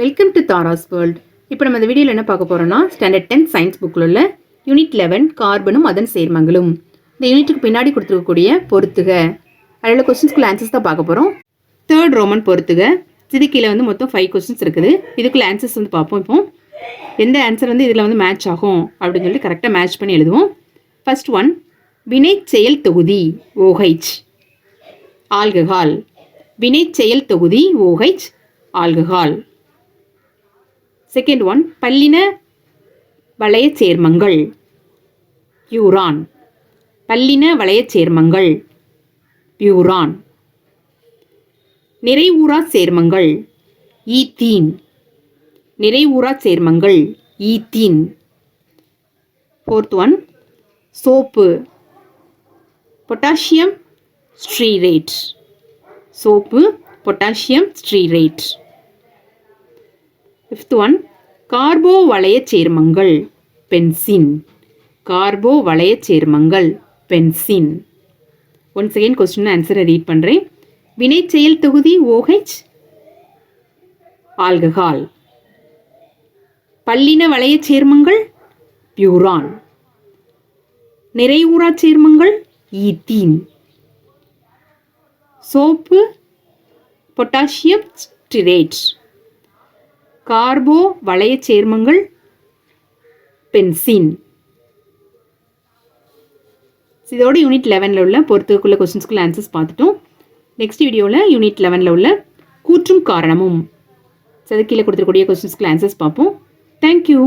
Welcome to Tara's world இப்போ நம்ம இந்த வீடியோவில் என்ன பார்க்க போகிறோம்னா ஸ்டாண்டர்ட் டென்த் சயின்ஸ் புக்கில் உள்ள யூனிட் லெவன் கார்பனும் அதன் சேர்மங்களும். இந்த யூனிட்டுக்கு பின்னாடி கொடுத்துருக்கக்கூடிய பொறுத்துக அதில் கொஸ்டின்ஸ்க்குள்ள ஆன்சர்ஸ் தான் பார்க்க போகிறோம் தேர்ட் ரோமன் பொறுத்துக இது கீழே வந்து மொத்தம் ஃபைவ் கொஸ்டின்ஸ் இருக்குது. இதுக்குள்ள ஆன்சர்ஸ் வந்து பார்ப்போம் இப்போ. எந்த ஆன்சர் வந்து இதில் வந்து மேட்ச் ஆகும் அப்படின்னு சொல்லிட்டு கரெக்டாக மேட்ச் பண்ணி எழுதுவோம். ஃபர்ஸ்ட் ஒன் வினை செயல் தொகுதி ஓஹெச் ஆல்கஹால். வினை செயல் தொகுதி ஓஹெச் ஆல்கஹால். செகண்ட் ஒன் பல்லின வளையச் சேர்மங்கள். பியூரான் பல்லின வளையச் சேர்மங்கள். பியூரான் நிறைவுறா சேர்மங்கள். ஈத்தீன் நிறைவுறா சேர்மங்கள். Ethene fourth one soap potassium stearate soap potassium stearate fifth one carbo வளையச் சேர்மங்கள் பென்சின் கார்போ வளைய சேர்மங்கள் பென்சின் ஒன் செகண்ட் கொஸ்டின் ஆன்சரை ரீட் பண்ணுறேன் வினை செயல் தொகுதி ஓஹெச் ஆல்கஹால் பல்லின வளையச் சேர்மங்கள் பியூரான் நிறைவுறா சேர்மங்கள் ethene soap potassium stearate carbo வளையச் சேர்மங்கள் பென்சின். இதோட யூனிட் லெவனில் உள்ள பொறுத்துக்குள்ள கொஸ்டின்ஸ்க்குள்ள ஆன்சர்ஸ் பார்த்துட்டோம். நெக்ஸ்ட் வீடியோவில் யூனிட் லெவனில் உள்ள கூற்றும் காரணமும். சதுக்கீழே கொடுத்துருக்கூடிய கொஸ்டின்ஸ்க்குள்ள ஆன்சர்ஸ் பார்ப்போம். தேங்க்யூ